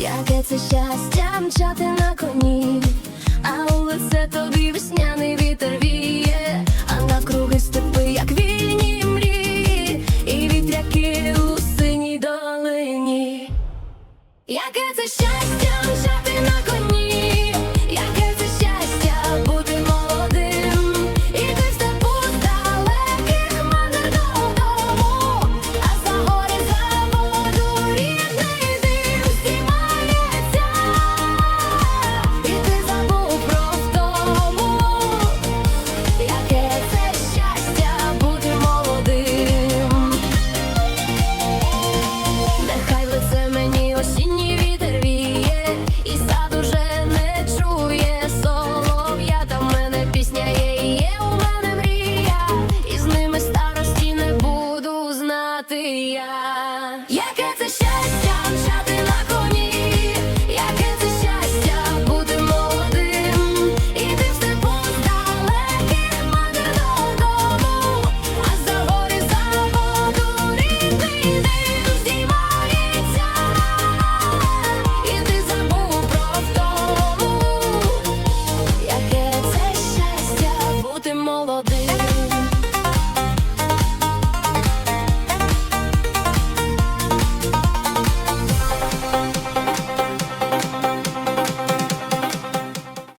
Яке це щастя мчати на коні, а у лице тобі весняний вітер віє, а на круги степи, як вільні мрії, і вітряки у синій долині. Яке це щастя мчати на коні, знати я, яке це щастя.